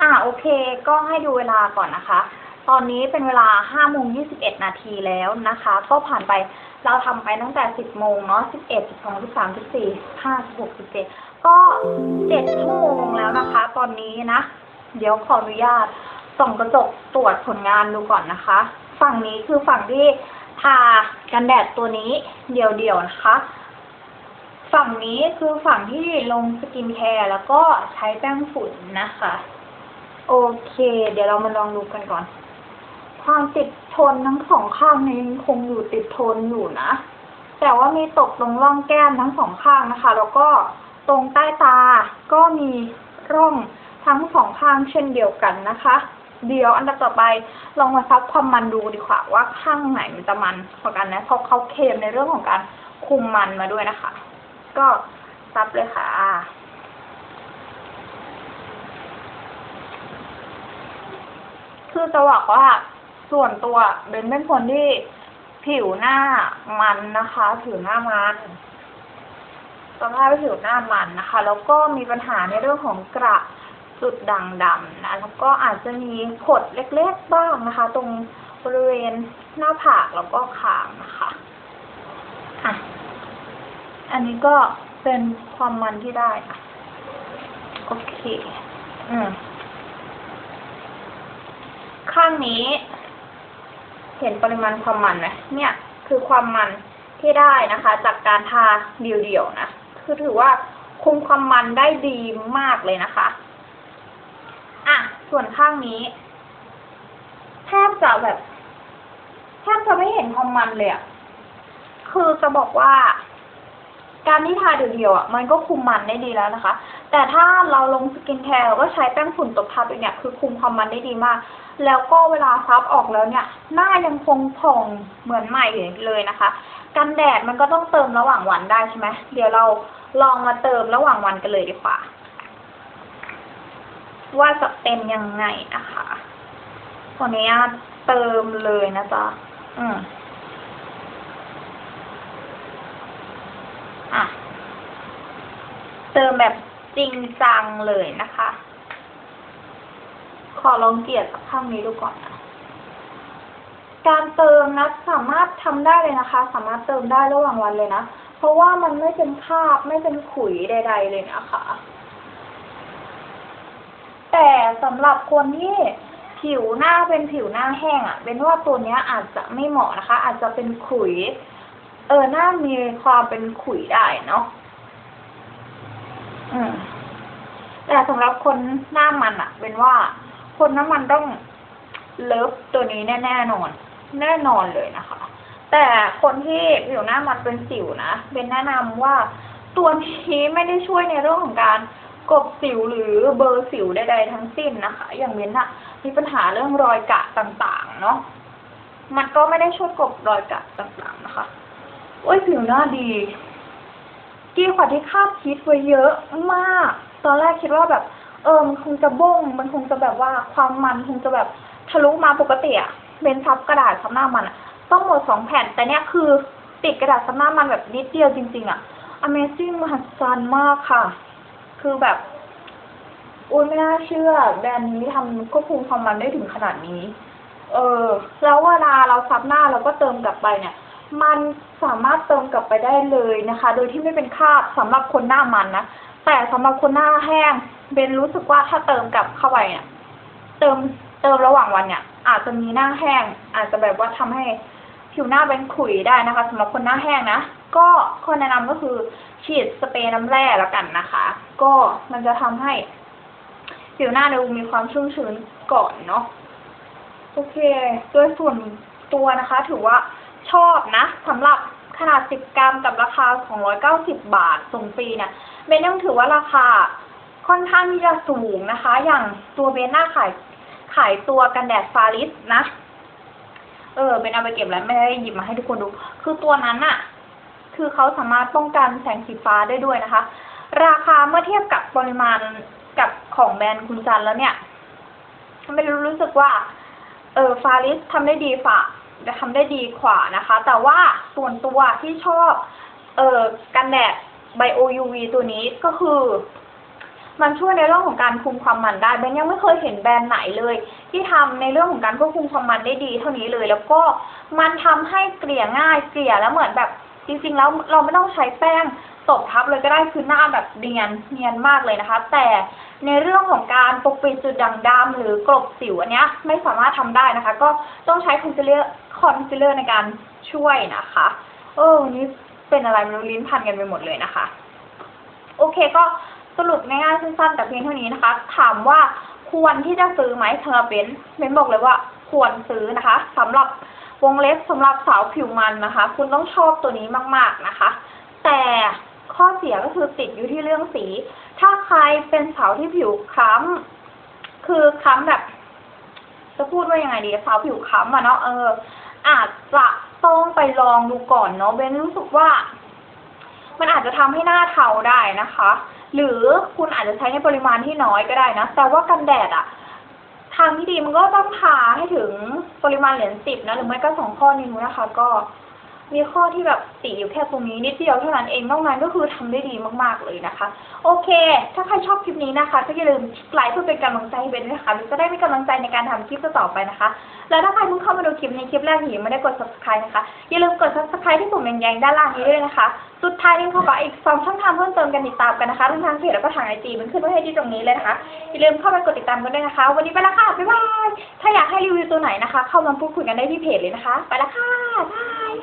อ่าโอเค ก็ให้ดูเวลาก่อนนะคะ ตอนนี้เป็นเวลา5โมง21นาทีแล้วนะคะ ก็ผ่านไปเราทำไปตั้งแต่10โมงเนาะ11 12 13 14 15 16 17ก็7ชั่วโมงแล้วนะคะ ตอนนี้นะ เดี๋ยวขออนุญาตส่องกระจกตรวจผลงานดูก่อนนะคะ ฝั่งนี้คือฝั่งที่ทากันแดดตัวนี้เดี่ยวๆนะคะ ฝั่งนี้คือฝั่งที่ลงสกินแคร์แล้วก็ใช้แป้งฝุ่นนะคะ โอเค เดี๋ยวเรามาลองดูกันก่อน ความติดทนทั้งสองข้างนี้คงอยู่ติดทนอยู่นะ แต่ว่ามีตกตรงร่องแก้มทั้งสองข้างนะคะ แล้วก็ตรงใต้ตาก็มีร่องทั้งสองข้างเช่นเดียวกันนะคะ เดี๋ยวอันดับต่อไปลองมาซับความมันดูดีกว่า ว่าข้างไหนมันจะมันกว่ากันนะเพราะเขาเคลมในเรื่องของการคุมมันมาด้วยนะคะ ก็ซับเลยค่ะ คือจะบอกว่าส่วนตัวเบนเป็นคนที่ผิวหน้ามันนะคะ ผิวหน้ามันสภาพผิวหน้ามันนะคะ แล้วก็มีปัญหาในเรื่องของกระจุดด่างดำนะแล้วก็อาจจะมีผดเล็กๆบ้างนะคะ ตรงบริเวณหน้าผากแล้วก็คางนะคะอะอันนี้ก็เป็นความมันที่ได้ค่ะโอเค อืม ข้างนี้ เห็นปริมาณความมันไหมเนี่ยคือความมันที่ได้นะคะ จากการทาเดี่ยวๆนะคือถือว่าคุมความมันได้ดีมากเลยนะคะอะส่วนข้างนี้แทบจะแบบแทบจะไม่เห็นความมันเลยอะคือจะบอกว่า การที่ทาเดียวๆอะมันก็คุมมันได้ดีแล้วนะคะ แต่ถ้าเราลงสกินแคร์เราก็ใช้แป้งฝุ่นตบทับอีกเนี่ยคือคุมความมันได้ดีมาก แล้วก็เวลาซับออกแล้วเนี่ย หน้ายังคงผ่องเหมือนใหม่เลยนะคะ กันแดดมันก็ต้องเติมระหว่างวันได้ใช่ไหมเดี๋ยวเราลองมาเติมระหว่างวันกันเลยดีกว่า ว่าจะเป็นยังไงนะคะขออนุญาตเติมเลยนะจ๊ะอืม อะ เติมแบบจริงจังเลยนะคะ ขอลองเกลียดข้างนี้ดูก่อนนะการเติมนะสามารถทำได้เลยนะคะ สามารถเติมได้ระหว่างวันเลยนะ เพราะว่ามันไม่เป็นคาบไม่เป็นขุยใด ๆ เลยนะคะ แต่สำหรับคนที่ผิวหน้าเป็นผิวหน้าแห้งอะ่ะ เป็นว่าตัวเนี้ยอาจจะไม่เหมาะนะคะ อาจจะเป็นขุย เออหน้ามีความเป็นขุยได้เนาะอืมแต่สำหรับคนหน้ามันอะเป็นว่า คนน้ำมันต้องเลิฟตัวนี้แน่แน่นอน แน่นอนเลยนะคะ แต่คนที่ผิวหน้ามันเป็นสิวนะเป็นแนะนำว่าตัวนี้ไม่ได้ช่วยในเรื่องของการกบสิวหรือเบอร์สิวใดๆทั้งสิ้นนะคะ อย่างเว้นอะมีปัญหาเรื่องรอยกะต่างๆ เนาะมันก็ไม่ได้ช่วยกบรอยกะต่างๆนะคะ โอ้ยผิวหน้าดี ดีกว่าที่คาดคิดไว้เยอะมาก ตอนแรกคิดว่าแบบ เออมันคงจะบ้ง มันคงจะแบบว่าความมันคงจะแบบทะลุมาปกติอะเบนซับกระดาษซับหน้ามันอะต้องหมดสองแผ่น แต่เนี้ยคือติดกระดาษซับหน้ามันแบบนิดเดียวจริง ๆอะ Amazing มหัศจรรย์มากค่ะ คือแบบอุ้ยไม่น่าเชื่อ แบรนด์นี้ทำควบคุมความมันได้ถึงขนาดนี้ เออ แล้วเวลาเราซับหน้าเราก็เติมกลับไปเนี่ย มันสามารถเติมกลับไปได้เลยนะคะ โดยที่ไม่เป็นคราบสำหรับคนหน้ามันนะ แต่สำหรับคนหน้าแห้งเบนรู้สึกว่าถ้าเติมกลับเข้าไปเนี่ย เติมเติมระหว่างวันเนี่ย อาจจะมีหน้าแห้ง อาจจะแบบว่าทำให้ผิวหน้าเป็นขุยได้นะคะสำหรับคนหน้าแห้งนะ ก็ข้อแนะนำก็คือฉีดสเปรย์น้ำแร่แล้วกันนะคะ ก็มันจะทำให้ผิวหน้าเรามีความชุ่มชื้นก่อนเนาะ โอเค โดยส่วนตัวนะคะ ถือว่า ชอบนะสำหรับขนาด 10 กรัมกับราคา 290 บาทส่งฟรีเนี่ยเบนยังถือว่าราคาค่อนข้างที่จะสูงนะคะ อย่างตัวเบนหน้าขายขายตัวกันแดดฟาริสนะ เออเบนเอาไปเก็บแล้วไม่ได้หยิบมาให้ทุกคนดู คือตัวนั้นอะคือเขาสามารถป้องกันแสงสีฟ้าได้ด้วยนะคะ ราคาเมื่อเทียบกับปริมาณกับของแบรนด์คุณจันแล้วเนี่ยไม่รู้รู้สึกว่า เออฟาริสทำได้ดีฝ่า จะทำได้ดีกว่านะคะ แต่ว่าส่วนตัวที่ชอบ เออกันแดดไบโอยูวีตัวนี้ก็คือ มันช่วยในเรื่องของการคุมความมันได้เบนยังไม่เคยเห็นแบรนด์ไหนเลย ที่ทำในเรื่องของการควบคุมความมันได้ดีเท่านี้เลย แล้วก็มันทำให้เกลี่ยง่ายเกลี่ยแล้วเหมือนแบบจริงๆแล้วเราไม่ต้องใช้แป้ง ตบทับเลยก็ได้คือหน้าแบบเนียนเนียนมากเลยนะคะ แต่ในเรื่องของการปกปิดจุดด่างดำหรือกลบสิวอันเนี้ยไม่สามารถทำได้นะคะ ก็ต้องใช้คอนซีลเลอร์คอนซีลเลอร์ในการช่วยนะคะเออวันนี้เป็นอะไรไม่รู้ลิ้นพันกันไปหมดเลยนะคะ โอเคก็สรุปง่ายๆสั้นๆแต่เพียงเท่านี้นะคะ ถามว่าควรที่จะซื้อไหมสำหรับเบนเบนบอกเลยว่าควรซื้อนะคะสำหรับวงเล็บสำหรับสาวผิวมันนะคะ คุณต้องชอบตัวนี้มาก ๆนะคะ แต่ ข้อเสียก็คือติดอยู่ที่เรื่องสี ถ้าใครเป็นสาวที่ผิวคล้ำคือคล้ำแบบ จะพูดว่ายังไงดีสาวผิวคล้ำอะเนาะเออ อาจจะต้องไปลองดูก่อนเนาะเบนรู้สึกว่า มันอาจจะทำให้หน้าเทาได้นะคะ หรือคุณอาจจะใช้ในปริมาณที่น้อยก็ได้นะ แต่ว่ากันแดดอะทางที่ดีมันก็ต้องทาให้ถึงปริมาณเหรียญสิบนะหรือไม่ก็สองข้อนี้นะคะ ก็ มีข้อที่แบบติอยู่แค่ตรงนี้นิดเดียวเท่านั้นเองนอกนั้นก็คือทำได้ดีมากๆเลยนะคะ โอเค ถ้าใครชอบคลิปนี้นะคะ ก็อย่าลืมไลค์เพื่อเป็นกำลังใจให้เบนด้วยนะคะจะได้มีกำลังใจในการทำคลิปต่อไปนะคะ แล้วถ้าใครเพิ่งเข้ามาดูคลิปในคลิปแรกหรือยังไม่ได้กด subscribe นะคะอย่าลืมกด subscribe ที่ปุ่มแดงๆด้านล่างนี้ด้วยนะคะสุดท้ายนี้ขอฝากอีกสองช่องทางเพิ่มเติมกันติดตามกันนะคะทั้งทางเพจแล้วก็ทางไอจีมันขึ้นไว้ให้ที่ตรงนี้เลยนะคะอย่าลืมเข้าไปกดติดตามกันด้วยนะคะ วันนี้ไปแล้วค่ะบ๊ายบายถ้าอยากให้รีวิวตัวไหนนะคะ เข้ามาพูดคุยกันได้ที่เพจเลยนะคะ ไปแล้วค่ะบาย